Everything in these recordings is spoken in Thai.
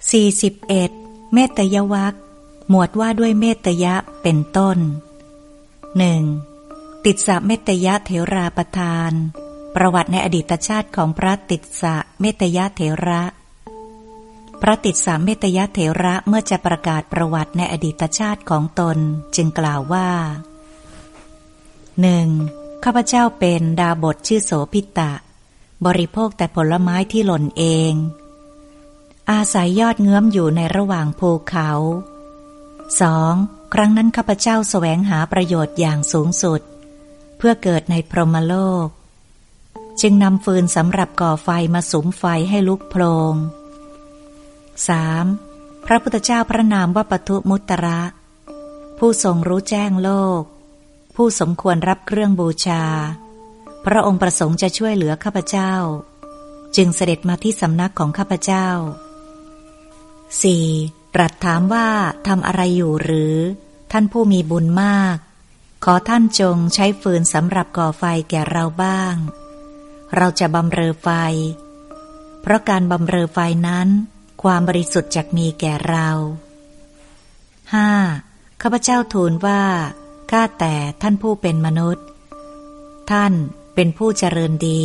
41 เมตยวัคหมวดว่าด้วยเมตยะเป็นต้นหนึ่งติดสะเมตยะเถราประทาน ประวัติในอดีตชาติของพระติดสะเมตยะเถระ พระติดสะเมตยะเถระเมื่อจะประกาศประวัติในอดีตชาติของตนจึงกล่าวว่าหนึ่งข้าพเจ้าเป็นดาบทชื่อโสพิตะ บริโภคแต่ผลไม้ที่หล่นเอง อาศัยยอดเงื้อมอยู่ในระหว่างภูเขาสองครั้งนั้นข้าพเจ้าแสวงหาประโยชน์อย่างสูงสุด เพื่อเกิดในพรหมโลก จึงนำฟืนสำหรับก่อไฟมาสุมไฟให้ลุกโพลง 3. พระพุทธเจ้าพระนามว่าปทุมุตระ ผู้ทรงรู้แจ้งโลก ผู้สมควรรับเครื่องบูชา พระองค์ประสงค์จะช่วยเหลือข้าพเจ้า จึงเสด็จมาที่สำนักของข้าพเจ้า 4. ตรัสถามว่าทำอะไรอยู่หรือ ท่านผู้มีบุญมาก ขอท่านจงใช้ฟืนสำหรับก่อไฟแก่เราบ้าง เราจะบำเรอไฟ เพราะการบำเรอไฟนั้น ความบริสุทธิ์จะมีแก่เรา 5. ข้าพเจ้าทูลว่าข้าแต่ท่านผู้เป็นมนุษย์ ท่านเป็นผู้เจริญดี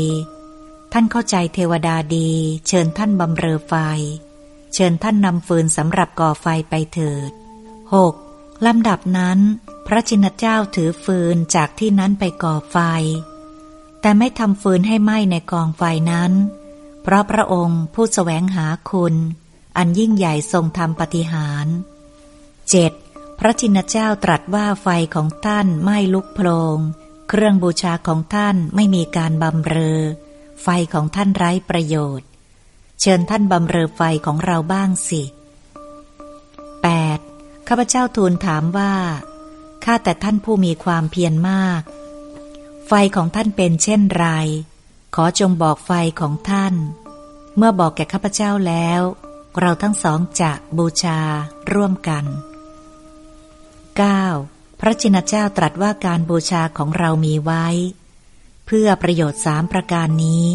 ท่านเข้าใจเทวดาดี เชิญท่านบำเรอไฟ เชิญท่านนำฟืนสำหรับก่อไฟไปเถิด 6. ลำดับนั้น พระจินเจ้าถือฟืนจากที่นั้นไปก่อไฟ แต่ไม่ทำฟืนให้ไหม้ในกองไฟนั้น เพราะพระองค์ผู้สแสวงหาคุณ อันยิ่งใหญ่ทรงทำปฏิหาร 7. พระจินเจ้าตรัสว่าไฟของท่านไม่ลุกโพลงเครื่องบูชาของท่านไม่มีการบำเรอ ไฟของท่านไร้ประโยชน์ เชิญท่านบำเรอไฟของเราบ้างสิ 8. ข้าพเจ้าทูลถามว่า ข้าแต่ท่านผู้มีความเพียรมาก ไฟของท่านเป็นเช่นไร ขอจงบอกไฟของท่าน เมื่อบอกแก่ข้าพเจ้าแล้ว เราทั้งสองจะบูชาร่วมกัน 9. พระจินเจ้าตรัสว่าการบูชาของเรามีไว้ เพื่อประโยชน์สามประการนี้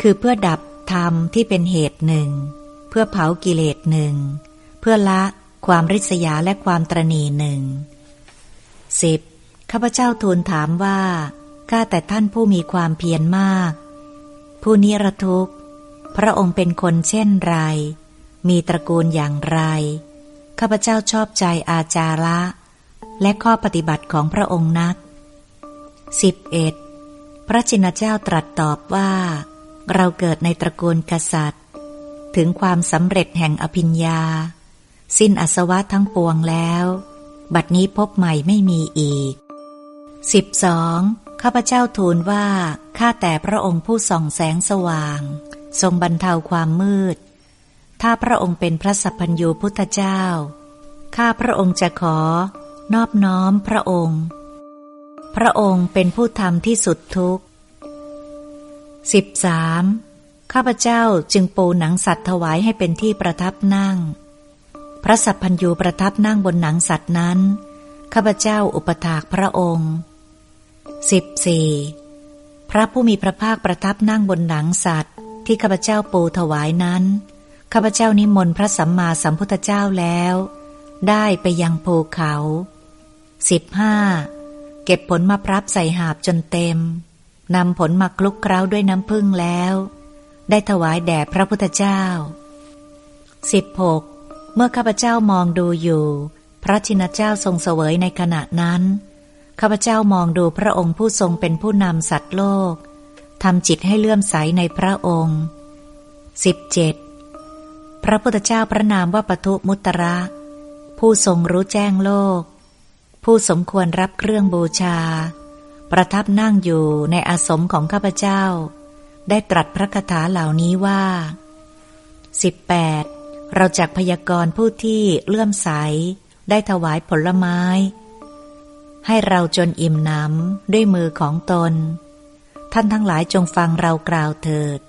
คือเพื่อดับธรรมที่เป็นเหตุหนึ่ง เพื่อเผากิเลสหนึ่ง เพื่อละความริษยาและความตรณีหนึ่งสิบข้าพเจ้าทูลถามว่า ข้าแต่ท่านผู้มีความเพียรมาก ผู้นิรทุกข์ พระองค์เป็นคนเช่นไร มีตระกูลอย่างไร ข้าพเจ้าชอบใจอาจาระ และข้อปฏิบัติของพระองค์นักสิบเอ็ดพระจินเจ้าตรัสตอบว่า เราเกิดในตระกูลกษัตริย์ ถึงความสำเร็จแห่งอภิญญา สิ้นอสวะทั้งปวงแล้ว บัดนี้พบใหม่ไม่มีอีก 12. ข้าพเจ้าทูลว่า ข้าแต่พระองค์ผู้ส่องแสงสว่าง ทรงบรรเทาความมืด ถ้าพระองค์เป็นพระสัพพัญญูพุทธเจ้า ข้าพระองค์จะขอนอบน้อมพระองค์ พระองค์เป็นผู้ทำที่สุดทุกข์ สิบสามข้าพเจ้าจึงปูหนังสัตว์ถวายให้เป็นที่ประทับนั่ง พระสัพพัญญูประทับนั่งบนหนังสัตว์นั้น ข้าพเจ้าอุปถากพระองค์สิบสี่พระผู้มีพระภาคประทับนั่งบนหนังสัตว์ ที่ข้าพเจ้าปูถวายนั้น ข้าพเจ้านิมนต์พระสัมมาสัมพุทธเจ้าแล้ว ได้ไปยังภูเขาสิบห้าเก็บผลมาพรับใส่หาบจนเต็ม นำผลมาคลุกเคล้าด้วยน้ำพึ่งแล้ว ได้ถวายแด่พระพุทธเจ้า 16. เมื่อข้าพเจ้ามองดูอยู่ พระชินเจ้าทรงเสวยในขณะนั้น ข้าพเจ้ามองดูพระองค์ผู้ทรงเป็นผู้นำสัตว์โลกทำจิตให้เลื่อมใสในพระองค์ 17. พระพุทธเจ้าพระนามว่าปทุมุตระ ผู้ทรงรู้แจ้งโลก ผู้สมควรรับเครื่องบูชา ประทับนั่งอยู่ในอาสมของข้าพเจ้า ได้ตรัสพระคาถาเหล่านี้ว่า 18. เราจากพยากรณ์ผู้ที่เลื่อมใส ได้ถวายผลไม้ ให้เราจนอิ่มน้ำด้วยมือของตน ท่านทั้งหลายจงฟังเรากล่าวเถิด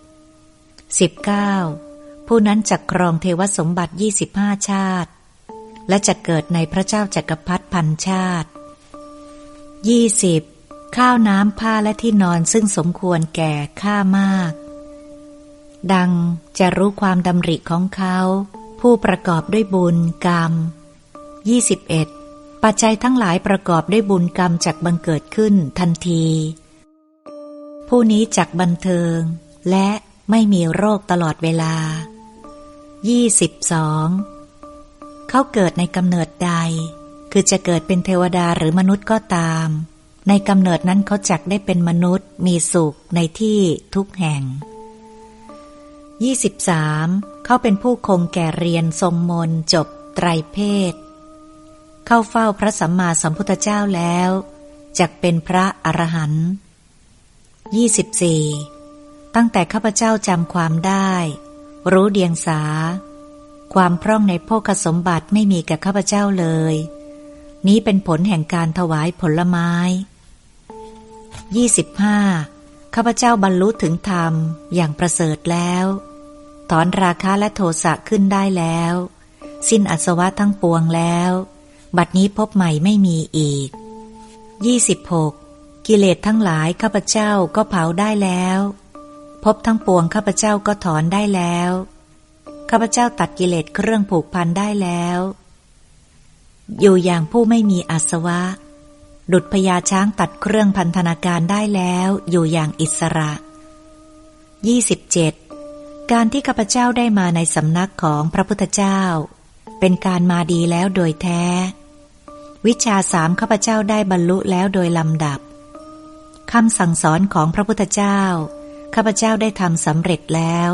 19. ผู้นั้นจะครองเทวสมบัติยี่สิบห้าชาติ และจะเกิดในพระเจ้าจักรพรรดิพันชาติยี่สิบ ข้าวน้ำผ้าและที่นอนซึ่งสมควรแก่ข้ามาก ดังจะรู้ความดำริของเขา ผู้ประกอบด้วยบุญกรรม 21. ปัจจัยทั้งหลายประกอบด้วยบุญกรรมจากบังเกิดขึ้นทันที ผู้นี้จักบันเทิง และไม่มีโรคตลอดเวลา 22. เขาเกิดในกำเนิดใด คือจะเกิดเป็นเทวดาหรือมนุษย์ก็ตาม ในกำเนิดนั้นเขาจักได้เป็นมนุษย์มีสุขในที่ทุกแห่ง 23. เขาเป็นผู้คงแก่เรียนทรงมนจบไตรเพศ เข้าเฝ้าพระสัมมาสัมพุทธเจ้าแล้วจักเป็นพระอรหันต์ 24. ตั้งแต่ข้าพเจ้าจำความได้ รู้เดียงสา ความพร่องในโภคสมบัติไม่มีแก่ข้าพเจ้าเลย นี้เป็นผลแห่งการถวายผลไม้ 25. ข้าพเจ้าบรรลุถึงธรรมอย่างประเสริฐแล้ว ถอนราคะและโทสะขึ้นได้แล้ว สิ้นอสวะทั้งปวงแล้ว บัดนี้พบใหม่ไม่มีอีก 26. กิเลสทั้งหลายข้าพเจ้าก็เผาได้แล้วพบทั้งปวงข้าพเจ้าก็ถอนได้แล้วข้าพเจ้าตัดกิเลสเครื่องผูกพันได้แล้ว อยู่อย่างผู้ไม่มีอาสวะ ดุดพญาช้างตัดเครื่องพันธนาการได้แล้วอยู่อย่างอิสระ 27. การที่ข้าพเจ้าได้มาในสำนักของพระพุทธเจ้า เป็นการมาดีแล้วโดยแท้ วิชาสามข้าพเจ้าได้บรรลุแล้วโดยลำดับคำสั่งสอนของพระพุทธเจ้า ข้าพเจ้าได้ทำสำเร็จแล้ว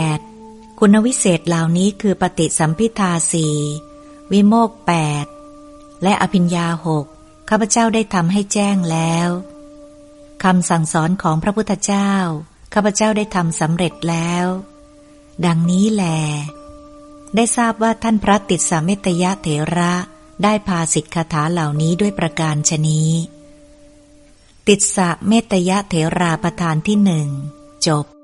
28. คุณวิเศษเหล่านี้คือปฏิสัมพิทาสีวิโมกแปด และอภิญญาหกข้าพเจ้าได้ทำให้แจ้งแล้วคำสั่งสอนของพระพุทธเจ้า ข้าพเจ้าได้ทำสำเร็จแล้ว ดังนี้แล ได้ทราบว่าท่านพระติดสาเมตยะเถระได้พาสิกขาถาเหล่านี้ด้วยประการชนี้ติดสะเมตยะเถราประธานที่หนึ่งจบ